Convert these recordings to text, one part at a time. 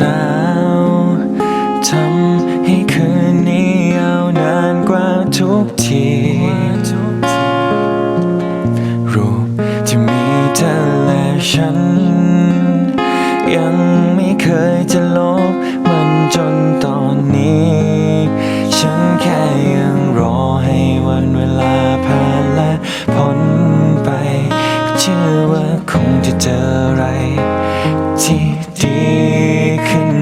หนาวทำให้คืนนี้ยาวนานกว่าทุกที รูปที่มีเธอและฉัน ยังไม่เคยจะลบมันจนตอนนี้ ฉันแค่ยังรอให้วันเวลาผ่านและพ้นไป เชื่อว่าคงจะเจออะไร ที่ดีขึ้น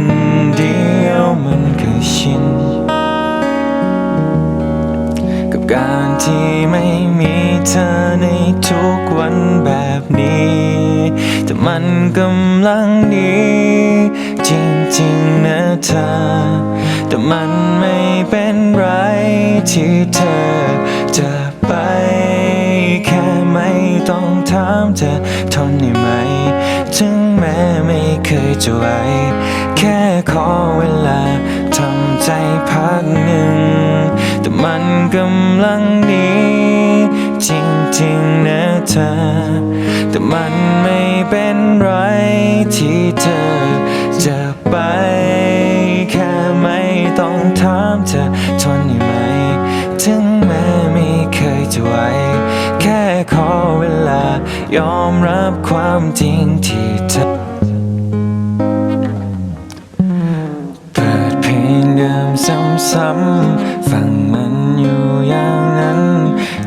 เดียวมันคือชิน กับการที่ไม่มีเธอในทุกวันแบบนี้ แต่มันกำลังดี จริงๆนะเธอ แต่มันไม่เป็นไรที่เธอจะไป จะไหวแค่ขอเวลาทำใจพักหนึ่ง แต่มันกำลังดี จริงๆนะเธอ แต่มันไม่เป็นไรที่เธอจะไป แค่ไม่ต้องถามเธอทนได้ไหม ถึงแม้ไม่เคยจะไหวแค่ขอเวลายอมรับความจริงที่ ซ้ำฟังมันอยู่อย่างนั้น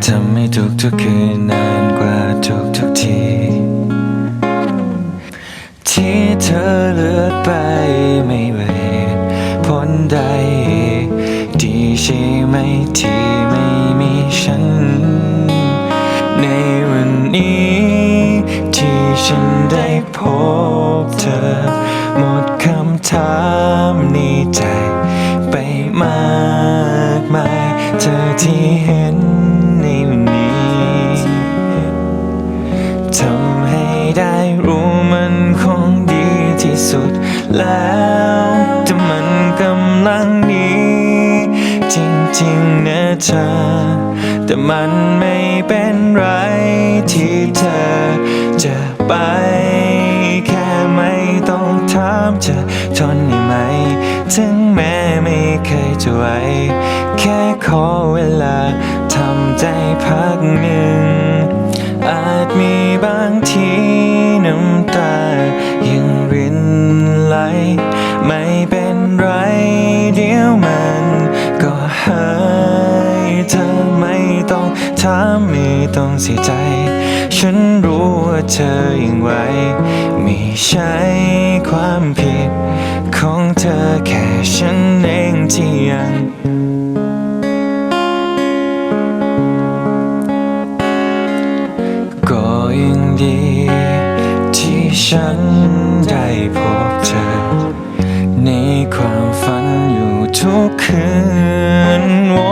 ทำให้ทุกทุกคืนนานกว่าทุกทุกที ที่เธอเลือกไปไม่เวทผลใด ดีใช่ไหมที่ ได้รู้มันคงดีที่สุดแล้วแต่มันกำลังดีจริงๆนะเธอ แต่มันไม่เป็นไรที่เธอจะไป แค่ไม่ต้องถามจะทนได้ไหม ถึงแม้ไม่เคยจะไหวแค่ขอเวลาทำใจพักหนึ่งอาจมีบางที เป็นไรเดี๋ยวมันก็หายเธอไม่ต้องถามไม่ต้องเสียใจ ฉันรู้ว่าเธอยังไหวไม่ใช่ความผิด ของเธอแค่ฉันเองที่ยังก็ยังดี ที่ฉันได้พบเธอ ทุกคืนโอ้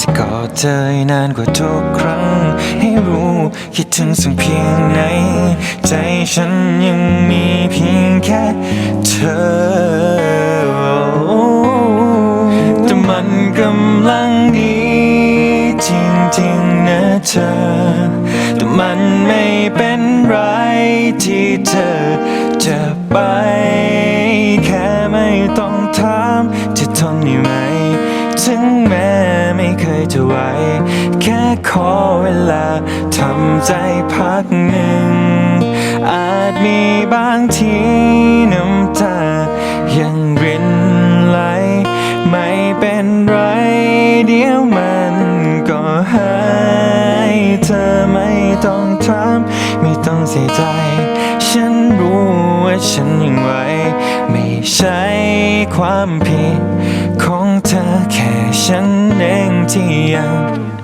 จะกอดเธอนานกว่าทุกครั้ง ให้รู้คิดถึงสักเพียงไหน ใจฉันยังมีเพียงแค่เธอแต่มันกำลังดีจริงๆนะเธอ แต่มันไม่เป็นไรที่เธอจะไป แค่ไม่ต้องถา มจะทนได้ไหม ถึงแม้ไม่เคยจะไหว แค่ขอเวลาทำใจพักหนึ่ง อาจมีบางทีน้ำตา ยังรินไหล ไม่เป็นไรเดี๋ยวมันก็หายเธอไม่ต้องถามไม่ต้องเสียใจ ฉันรู้ว่าฉันยังไหวไม่ ใช่ความผิดของเธอแค่ฉันเองที่ยัง